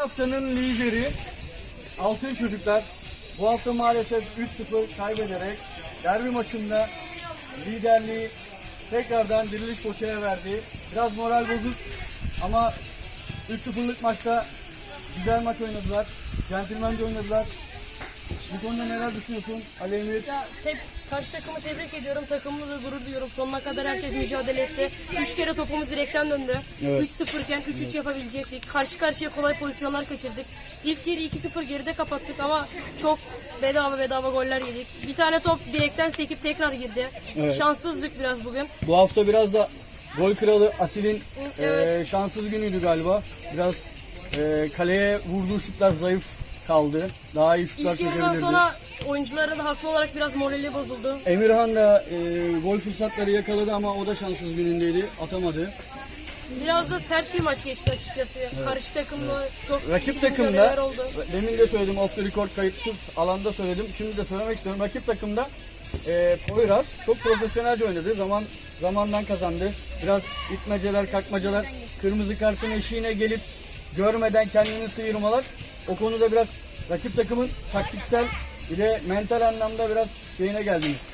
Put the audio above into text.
haftanın lideri Altın Çocuklar bu hafta maalesef 3-0 kaybederek derbi maçında liderliği tekrardan Diriliş Koça'ya verdi. Biraz moral bozuk ama 3-0'lık maçta güzel maç oynadılar. Centilmence oynadılar. Bu konuda neler düşünüyorsun Emir? Ya tek, karşı takımı tebrik ediyorum. Takımımla da gurur duyuyorum. Sonuna kadar herkes mücadele etti. Üç kere topumuz direkten döndü. Evet. 3-0 iken 3-3 yapabilecektik. Karşı karşıya kolay pozisyonlar kaçırdık. İlk yarı 2-0 geride kapattık ama çok bedava bedava goller yedik. Bir tane top direkten sekip tekrar girdi. Evet. Şanssızdık biraz bugün. Bu hafta biraz da gol kralı Asil'in Evet. eee, şanssız günüydü galiba. Biraz eee, kaleye vurduğu şutlar zayıf kaldı. Daha iyi şutlar İlk yarıdan çekebilirdi. sonra oyuncuların da haklı olarak biraz morali bozuldu. Emirhan da eee, gol fırsatları yakaladı ama o da şanssız günündeydi. Atamadı. Biraz da sert bir maç geçti açıkçası. Karşı takımla çok Rakip takımda, oldu. demin de söyledim off the record kayıtsız alanda söyledim. Şimdi de söylemek istiyorum. Rakip takımda eee Poyraz çok profesyonelce oynadı. Zaman zamandan kazandı. Biraz itmeceler, kalkmacalar, kırmızı kartın eşiğine gelip görmeden kendini sıyırmalar. O konuda biraz rakip takımın taktiksel bir de mental anlamda biraz şeyine geldiniz.